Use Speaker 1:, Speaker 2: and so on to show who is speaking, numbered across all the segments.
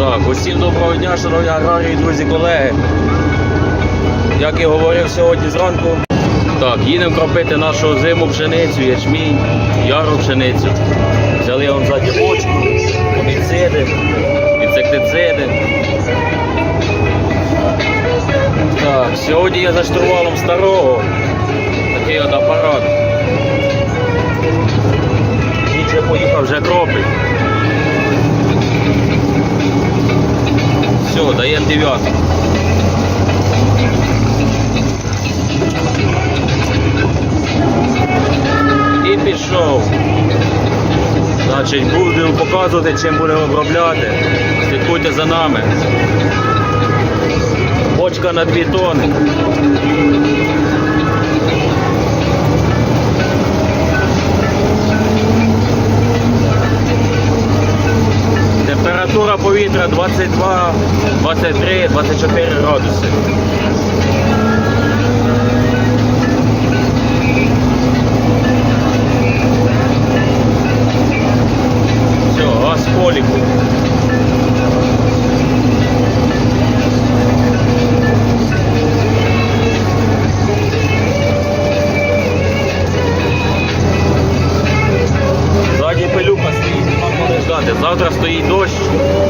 Speaker 1: Так, усім доброго дня, шановні аграрії, друзі, колеги. Як і говорив сьогодні зранку, так, їдемо кропити нашу зиму пшеницю, ячмінь, яру пшеницю. Взяли вам ззаді бочку, фунгіциди, інсектициди. Так, сьогодні я за штурвалом старого. Такий от апарат. Нічого поїхав вже кропить. Все, даємо дев'ятку. І пішов. Значить, будемо показувати, чим будемо обробляти. Слідкуйте за нами. Бочка на 2 тони. Температура повітря 22, 23, 24 градуси. Коли. Завтра стоїть дощ,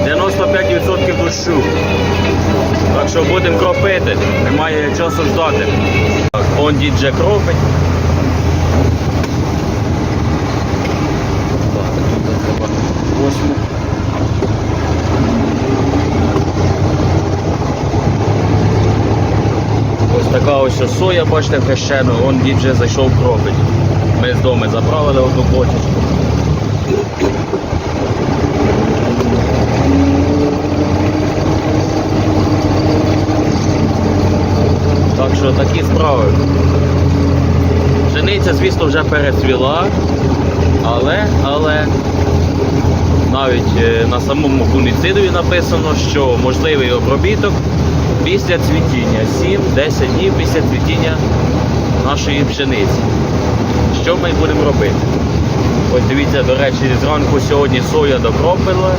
Speaker 1: 95% дощу. Так що будемо кропити, немає часу ждати. Так, он дід вже кропить. Ось така ось соя, бачите, хрещена, он дід вже зайшов кропить. Ми з дому заправили одну бочечку. Так що такі справи. Пшениця, звісно, вже перецвіла, але, але навіть е, на самому фунгіцидові написано, що можливий обробіток після цвітіння, 7-10 днів після цвітіння нашої пшениці. Що ми будемо робити? Ось дивіться, до речі, зранку сьогодні соя докропила,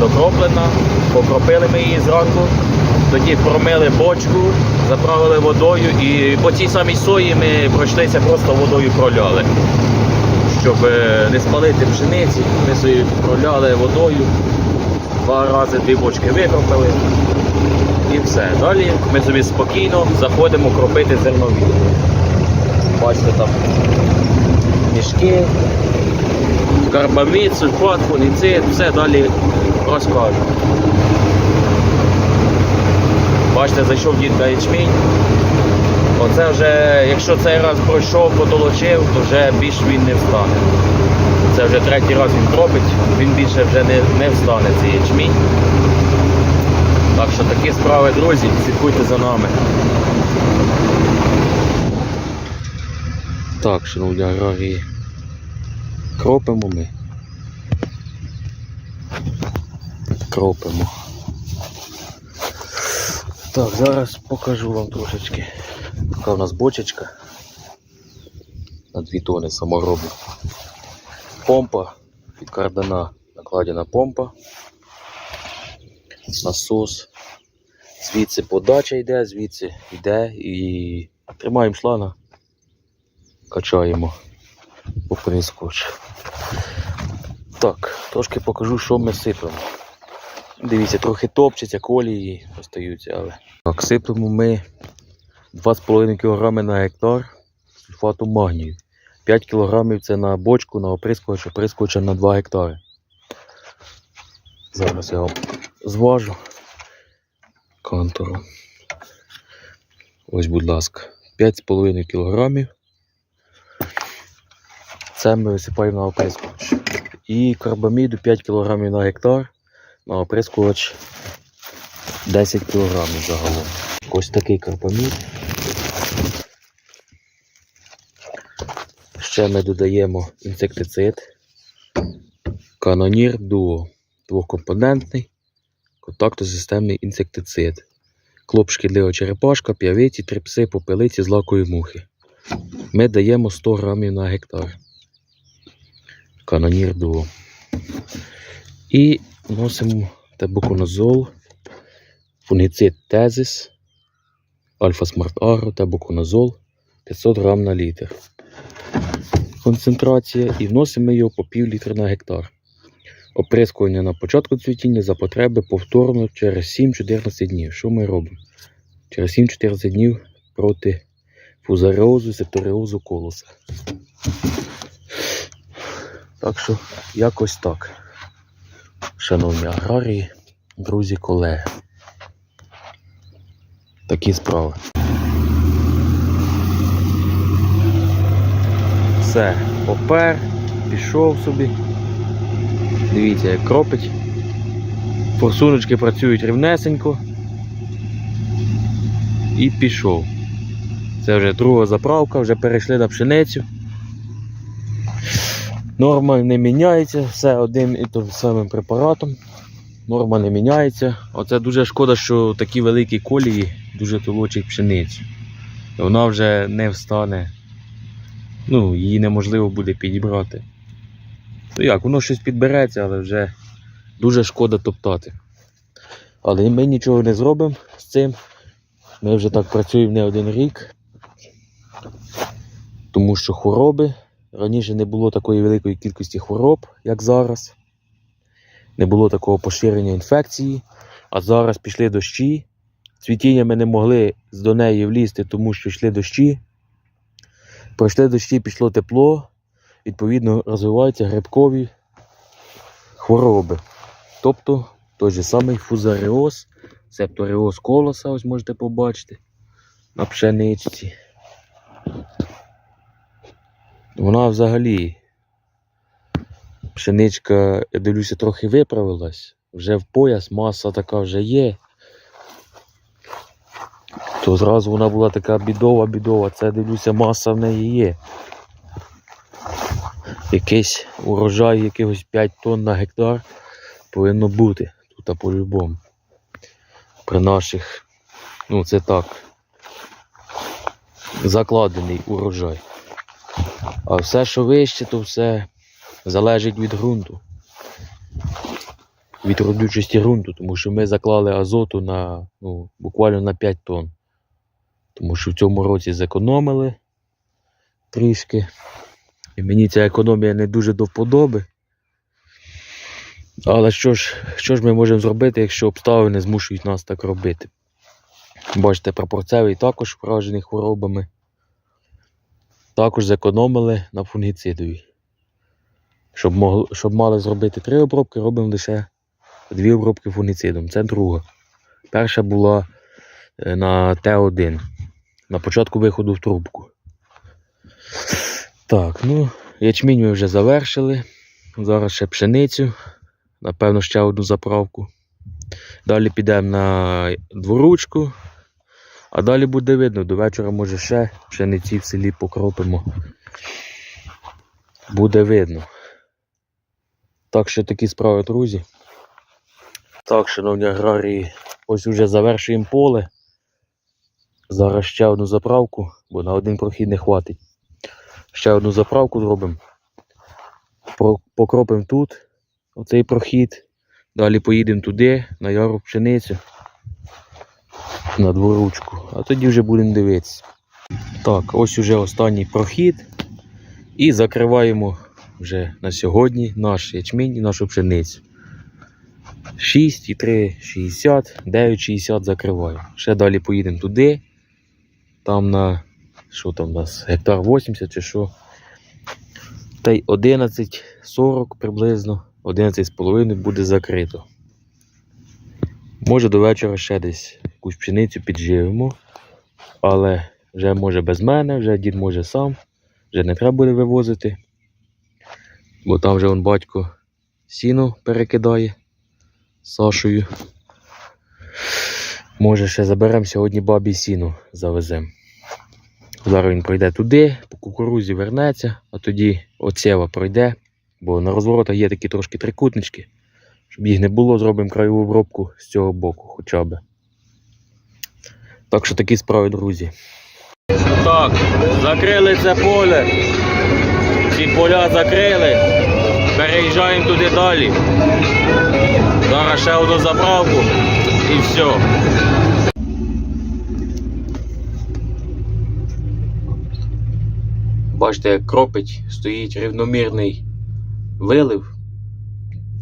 Speaker 1: докроплена, покропили ми її зранку, тоді промили бочку, заправили водою і по цій самій сої ми пройшлися, просто водою проляли. Щоб е, не спалити пшениці, ми собі проляли водою, два рази дві бочки викропили і все. Далі ми собі спокійно заходимо кропити зернові. Бачите там мішки, карбамід, сульфат, фунгіцид, все далі розкажу. Бачите, зайшов дід на ячмінь. Оце вже, якщо цей раз пройшов, потолочив, то вже більш він не встане. Це вже третій раз він кропить, він більше вже не, не встане цей ячмінь. Так що такі справи, друзі, слідкуйте за нами. Так, шановні аграрії, кропимо ми. Кропимо. Так, зараз покажу вам трошечки. Така у нас бочечка. На 2 тони саморобна. Помпа від кардана накладена помпа. Насос. Звідси подача йде, звідси йде і тримаємо шланга, качаємо по прискоч. Так, трошки покажу, що ми сипемо. Дивіться, трохи топчеться, колії остаються, але. Так, сиплемо ми 2,5 кг на гектар сульфату магнію. 5 кг це на бочку, на оприскувач, оприскувача на 2 гектари. Зараз я вам зважу контуру. Ось, будь ласка, 5,5 кг. Це ми висипаємо на оприскувач. І карбаміду 5 кг на гектар, оприскувач 10 кг загалом. Ось такий карбамід. Ще ми додаємо інсектицид. Канонір Дуо. Двохкомпонентний контактосистемний інсектицид. Клоп шкідлива черепашка, п'явиці, трипси, попелиці, злакові мухи. Ми даємо 100 грамів на гектар. Канонір Дуо. І вносимо тебуконазол, фунгіцид тезис, альфа смарт агро, тебуконазол 500 грам на літр. Концентрація і вносимо його по пів літра на гектар. Оприскування на початку цвітіння за потреби повторно через 7-14 днів. Що ми робимо? Через 7-14 днів проти фузаріозу, і септоріозу колоса. Так що, якось так. Шановні аграрії, друзі, колеги. Такі справи. Все, попер, пішов собі. Дивіться, як кропить. Форсуночки працюють рівнесенько. І пішов. Це вже друга заправка, вже перейшли на пшеницю. Норма не міняється, все одним і тим самим препаратом. Норма не міняється. Оце дуже шкода, що такі великі колії дуже толочать пшеницю. Вона вже не встане. Ну, її неможливо буде підібрати. Ну як, воно щось підбереться, але вже дуже шкода топтати. Але ми нічого не зробимо з цим. Ми вже так працюємо не один рік. Тому що хвороби. Раніше не було такої великої кількості хвороб, як зараз. Не було такого поширення інфекції. А зараз пішли дощі. Цвітіння ми не могли до неї влізти, тому що йшли дощі. Пройшли дощі, пішло тепло. Відповідно, розвиваються грибкові хвороби. Тобто той же самий фузаріоз, септоріоз колоса, ось можете побачити на пшеничці. Вона взагалі, пшеничка, я дивлюся, трохи виправилась. Вже в пояс, маса така вже є. То зразу вона була така бідова, бідова. Це дивлюся, маса в неї є. Якийсь урожай, якихось 5 тонн на гектар повинно бути тут по-любому. При наших, ну це так, закладений урожай. А все, що вище, то все залежить від ґрунту. Від родючості ґрунту, тому що ми заклали азоту на ну, буквально на 5 тонн. Тому що в цьому році зекономили трішки. І мені ця економія не дуже до вподоби. Але що ж, що ж ми можемо зробити, якщо обставини змушують нас так робити? Бачите, прапорцевий також вражений хворобами. Також зекономили на фунгіцидові. Щоб, щоб мали зробити три обробки, робимо лише дві обробки фунгіцидом. Це друга. Перша була е, на Т1 на початку виходу в трубку. Так, ну, ячмінь ми вже завершили. Зараз ще пшеницю. Напевно, ще одну заправку. Далі підемо на дворучку. А далі буде видно, до вечора може ще пшениці в селі покропимо. Буде видно. Так що такі справи, друзі. Так, шановні аграрії, ось вже завершуємо поле. Зараз ще одну заправку, бо на один прохід не хватить. Ще одну заправку зробимо. Покропимо тут оцей прохід. Далі поїдемо туди, на яру пшеницю. На дворучку. А тоді вже будемо дивитися. Так, ось уже останній прохід. І закриваємо вже на сьогодні наш ячмінь і нашу пшеницю. 6 і 3, 60, 9, 60 закриваю. Ще далі поїдемо туди. Там на що там у нас? Гектар 80 чи що. Та й 11, 40 приблизно, 11,5 буде закрито. Може до вечора ще десь якусь пшеницю підживемо. Але вже може без мене, вже дід може сам, вже не треба буде вивозити. Бо там вже он батько сіно перекидає Сашою. Може ще заберемо сьогодні бабі сіно завеземо. Зараз він пройде туди, по кукурузі вернеться, а тоді оцева пройде, бо на розворотах є такі трошки трикутнички. Щоб їх не було, зробимо краєву обробку з цього боку хоча б. Так що такі справи, друзі. Так, закрили це поле. Ці поля закрили. Переїжджаємо туди далі. Зараз ще одну заправку і все. Бачите, як кропить, стоїть рівномірний вилив.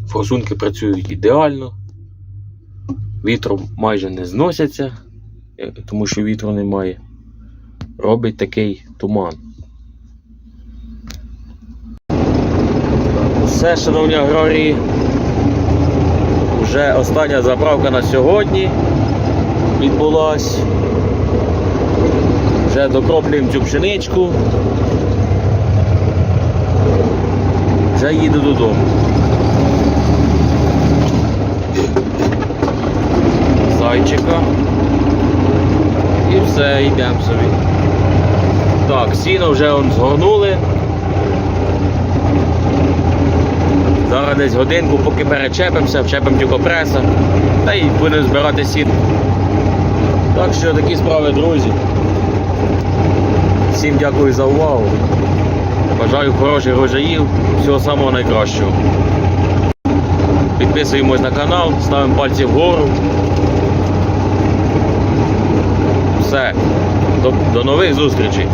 Speaker 1: Форсунки працюють ідеально. Вітром майже не зносяться, тому що вітру немає. Робить такий туман. Все, шановні аграрії. Вже остання заправка на сьогодні відбулась. Вже докроплюємо цю пшеничку. Вже їду додому. Зайчика. Все, йдемо собі. Так, сіно вже он згорнули. Зараз десь годинку, поки перечепимося, вчепимо тюкопреса та й будемо збирати сіно. Так що такі справи, друзі. Всім дякую за увагу. Бажаю хороших врожаїв, всього самого найкращого. Підписуємось на канал, ставимо пальці вгору. Все. До, до нових зустрічей.